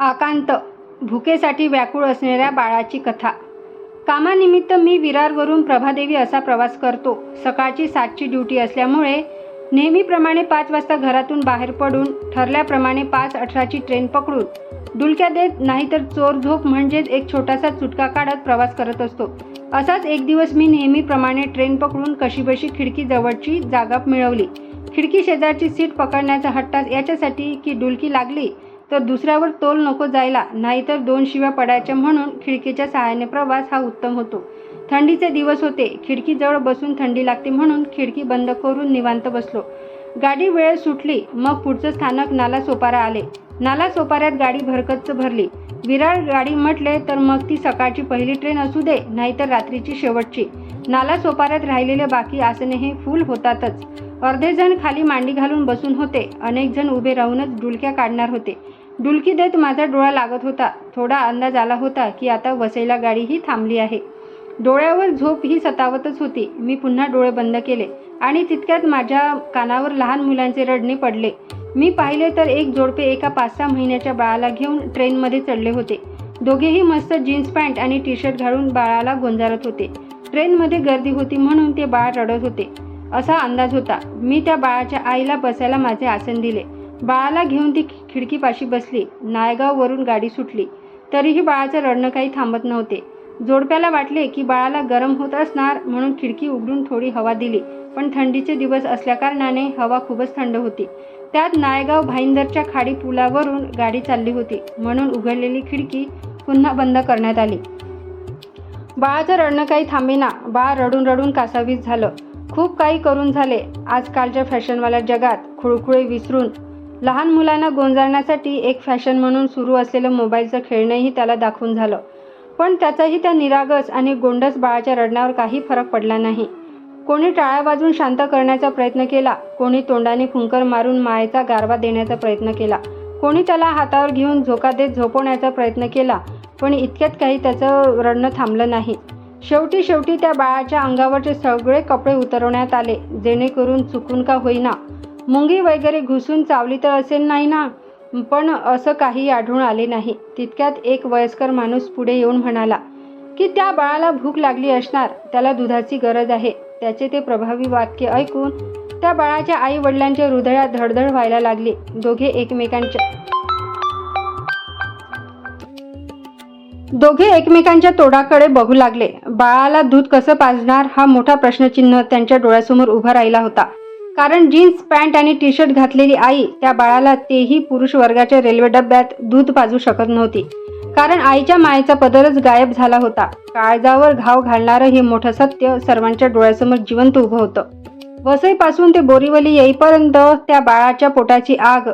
आकांत भुकेसाठी व्याकुळ असणाऱ्या बाळाची कथा. कामानिमित्त मी विरारवरून प्रभादेवी असा प्रवास करतो. सकाळची सातची ड्युटी असल्यामुळे नेहमीप्रमाणे पाच वाजता घरातून बाहेर पडून ठरल्याप्रमाणे पाच अठराची ट्रेन पकडून डुलक्या देत नाहीतर चोर झोप म्हणजेच एक छोटासा चुटका काढत प्रवास करत असतो. असाच एक दिवस मी नेहमीप्रमाणे ट्रेन पकडून कशीबशी खिडकी जवळची जागा मिळवली. खिडकी शेजारची सीट पकडण्याचा हट्टास याच्यासाठी की डुलकी लागली तर दुसऱ्यावर तोल नको जायला नाहीतर दोन शिव्या पडायच्या म्हणून खिडकीच्या सहाय्याने प्रवास हा उत्तम होतो. थंडीचे दिवस होते खिडकीजवळ बसून थंडी लागते म्हणून खिडकी बंद करून निवांत बसलो. गाडी वेळ सुटली मग पुढचं स्थानक नाला सोपारा आले. नाला सोपाऱ्यात गाडी भरकच्च भरली. विरार गाडी म्हटले तर मग ती सकाळची पहिली ट्रेन असू दे नाहीतर रात्रीची शेवटची. नाला सोपाऱ्यात राहिलेले बाकी आसने हे फुल होतातच. अर्धे जण खाली मांडी घालून बसून होते. अनेक जण उभे राहूनच डुलक्या काढणार होते. डुलकी देत माझा डोळा लागत होता. थोडा अंदाज आला होता की आता वसईला गाडीही थांबली आहे. डोळ्यावर झोप ही सतावतच होती. मी पुन्हा डोळे बंद केले आणि तितक्यात माझ्या कानावर लहान मुलांचे रडणे पडले. मी पाहिले तर एक जोडपे एका पाच सहा महिन्याच्या बाळाला घेऊन ट्रेनमध्ये चढले होते. दोघेही मस्त जीन्स पॅन्ट आणि टी शर्ट घालून बाळाला गोंजारत होते. ट्रेनमध्ये गर्दी होती म्हणून ते बाळ रडत होते. असा अंदाज होता. मी त्या बाळाच्या आईला बसायला माझे आसन दिले. बाळाला घेऊन ती खिडकीपाशी बसली. नायगाववरून गाडी सुटली. तरीही बाळाचं रडणं काही थांबत नव्हते. जोडप्याला वाटले की बाळाला गरम होत असणार म्हणून खिडकी उघडून थोडी हवा दिली. पण थंडीचे दिवस असल्याकारणाने हवा खूपच थंड होती. त्यात नायगाव भाईंदरच्या खाडी पुलावरून गाडी चालली होती म्हणून उघडलेली खिडकी पुन्हा बंद करण्यात आली. बाळाचं रडणं काही थांबेना. बाळ रडून रडून कासावीस झालं. खूप काही करून झाले. आजकालच्या फॅशनवाल्या जगात खुळखुळे विसरून लहान मुलांना गोंजारण्यासाठी एक फॅशन म्हणून सुरू असलेलं मोबाईलचं खेळणंही त्याला दाखवून झालं. पण त्याचाही त्या निरागस आणि गोंडस बाळाच्या रडण्यावर काही फरक पडला नाही. कोणी टाळ्या वाजून शांत करण्याचा प्रयत्न केला कोणी तोंडाने फुंकर मारून मायेचा गारवा देण्याचा प्रयत्न केला कोणी त्याला हातावर घेऊन झोका देत झोपवण्याचा प्रयत्न केला पण इतक्यात काही त्याचं रडणं थांबलं नाही. शेवटी शेवटी त्या बाळाच्या अंगावरचे सगळे कपडे उतरवण्यात आले. जेणेकरून चुकून का होईना. मुंगी वगैरे घुसून चावली तर असेल नाही ना? पण असं काही आढळून आले नाही. तितक्यात एक वयस्कर माणूस पुढे येऊन म्हणाला की त्या बाळाला भूक लागली असणार. त्याला दुधाची गरज आहे. त्याचे ते प्रभावी वाक्य ऐकून त्या बाळाच्या आई वडिलांच्या हृदयात धडधड व्हायला लागली. दोघे एकमेकांच्या दोघे एकमेकांच्या तोडाकडे बघू लागले. बाळाला दूध कसं पाजणार हा मोठा प्रश्नचिन्ह त्यांच्या डोळ्यासमोर उभा राहिला होता. कारण जीन्स पॅन्ट आणि टी शर्ट घातलेली आई त्या बाळाला तेही पुरुष वर्गाच्या रेल्वे डब्यात दूध पाजू शकत नव्हती. कारण आईच्या मायेचा पदरच गायब झाला होता. काळजावर घाव घालणारं हे मोठं सत्य सर्वांच्या डोळ्यासमोर जिवंत उभं होतं. वसईपासून ते बोरीवली येईपर्यंत त्या बाळाच्या पोटाची आग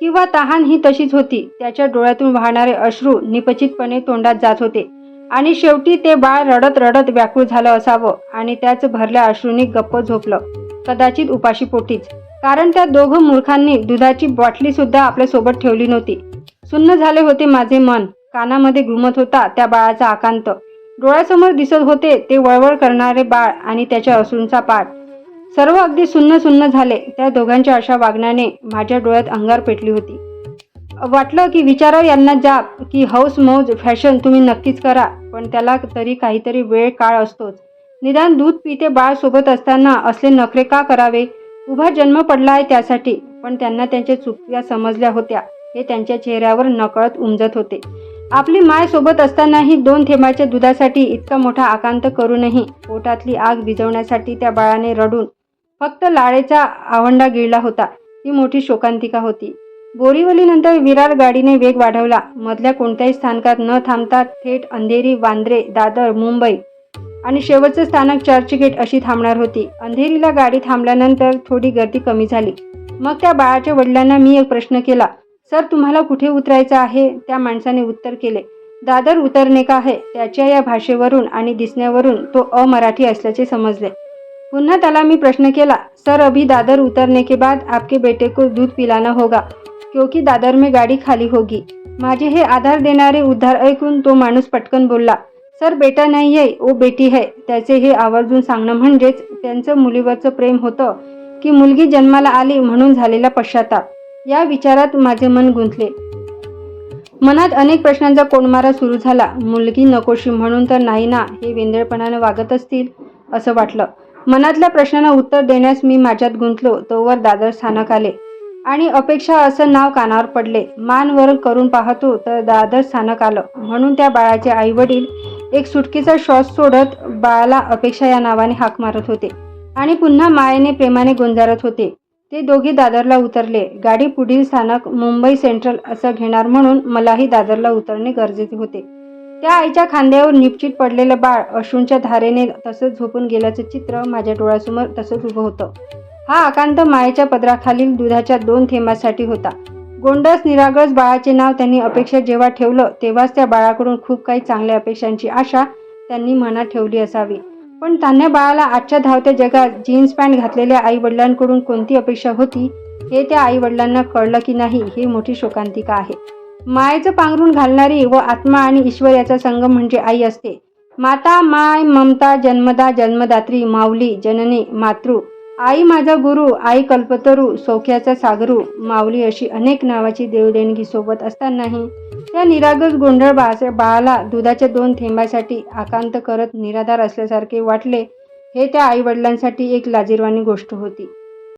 किंवा तहान ही तशीच होती. त्याच्या डोळ्यातून वाहणारे अश्रू निपचितपणे तोंडात जात होते. आणि शेवटी ते बाळ रडत रडत व्याकुळ झालं असावं आणि त्याच भरल्या अश्रूंनी गप्प झोपलं. कदाचित उपाशी पोटीच. कारण त्या दोघं मूर्खांनी दुधाची बाटली सुद्धा आपल्यासोबत ठेवली नव्हती. सुन्न झाले होते माझे मन. कानामध्ये घुमत होता त्या बाळाचा आकांत. डोळ्यासमोर दिसत होते ते वळवळ करणारे बाळ आणि त्याच्या असूंचा पाठ. सर्व अगदी सुन्न सुन्न झाले. त्या दोघांच्या अशा वागण्याने माझ्या डोळ्यात अंगार पेटली होती. वाटलं की विचारावं यांना जाप की हौस मौज फॅशन तुम्ही नक्कीच करा पण त्याला तरी काहीतरी वेळ काळ असतोच. निदान दूध पिते बाळ सोबत असताना असले नखरे का करावे? उभा जन्म पडला आहे त्यासाठी पण त्यांना त्यांच्या चुकव्या समजल्या होत्या. हे त्यांच्या चेहऱ्यावर नकळत उमजत होते. आपली माय सोबत असतानाही दोन थेंबाच्या दुधासाठी इतका मोठा आकांत करूनही पोटातली आग भिजवण्यासाठी त्या बाळाने रडून फक्त लाळेचा आवंडा गिळला होता. ती मोठी शोकांतिका होती. बोरीवलीनंतर विरार गाडीने वेग वाढवला. मधल्या कोणत्याही स्थानकात न थांबता थेट अंधेरी वांद्रे दादर मुंबई आणि शेवटचं स्थानक चर्चगेट अशी थांबणार होती. अंधेरीला गाडी थांबल्यानंतर थोडी गर्दी कमी झाली. मग त्या बाळाच्या वडिलांना मी एक प्रश्न केला सर तुम्हाला कुठे उतरायचं आहे? त्या माणसाने उत्तर केले दादर उतरणे का आहे? त्याच्या या भाषेवरून आणि दिसण्यावरून तो अमराठी असल्याचे समजले. पुन्हा त्याला मी प्रश्न केला सर अभी दादर उतरने के बाद आपके बेटे को दूध पिलाना होगा क्योंकि दादर में गाडी खाली होगी। माझे हे आधार देणारे उद्धार ऐकून तो माणूस पटकन बोलला सर बेटा नाही आहे ओ बेटी है. त्याचे हे आवर्जून सांगणं म्हणजेच त्यांचं मुलीवरचं प्रेम होतं की मुलगी जन्माला आली म्हणून झालेला पश्चाताप. या विचारात माझे मन गुंतले. मनात अनेक प्रश्नांचा कोंडमारा सुरू झाला. मुलगी नकोशी म्हणून तर नाही ना हे वेंदळपणानं वागत असतील असं वाटलं. मनातल्या प्रश्नांना उत्तर देण्यास मी माझ्यात गुंतलो तोवर दादर स्थानक आले. आणि अपेक्षा असं नाव कानावर पडले. मानवर करून पाहतो तर दादर स्थानक आलं. म्हणून त्या बाळाचे आई वडील एक सुटकीचा श्वास सोडत बाळाला अपेक्षा या नावाने हाक मारत होते. आणि पुन्हा मायेने प्रेमाने गुंजारत होते. ते दोघे दादरला उतरले. गाडी पुढील स्थानक मुंबई सेंट्रल असं घेणार म्हणून मलाही दादरला उतरणे गरजेचे होते. त्या आईच्या खांद्यावर निपचित पडलेलं बाळ अश्रूंच्या धारेने तसंच झोपून गेल्याचं चित्र माझ्या डोळ्यासमोर तसंच उभं होतं. हा आकांत मायेच्या पदराखालील दुधाच्या दोन थेंबासाठी होता. गोंडस निरागस बाळाचे नाव त्यांनी अपेक्षा जेव्हा ठेवलं तेव्हाच त्या बाळाकडून खूप काही चांगल्या अपेक्षांची आशा त्यांनी मनात ठेवली असावी. पण तान्ह्या बाळाला आजच्या धावत्या जगात जीन्स पॅन्ट घातलेल्या आई वडिलांकडून कोणती अपेक्षा होती हे त्या आई वडिलांना कळलं की नाही ही मोठी शोकांतिका आहे. मायेचं पांघरून घालणारी व आत्मा आणि ईश्वर याचा संगम म्हणजे आई असते. माता माय ममता जन्मदा जन्मदात्री माऊली जननी मातृ. आई माझा गुरु आई कल्पतरू सौख्याचा सागरू. माऊली अशी अनेक नावाची देवदेणगी सोबत असतानाही त्या निरागस गोंधळ बाळाला दुधाच्या दोन थेंबासाठी आकांत करत निराधार असल्यासारखे वाटले हे त्या आईवडिलांसाठी एक लाजीरवाणी गोष्ट होती.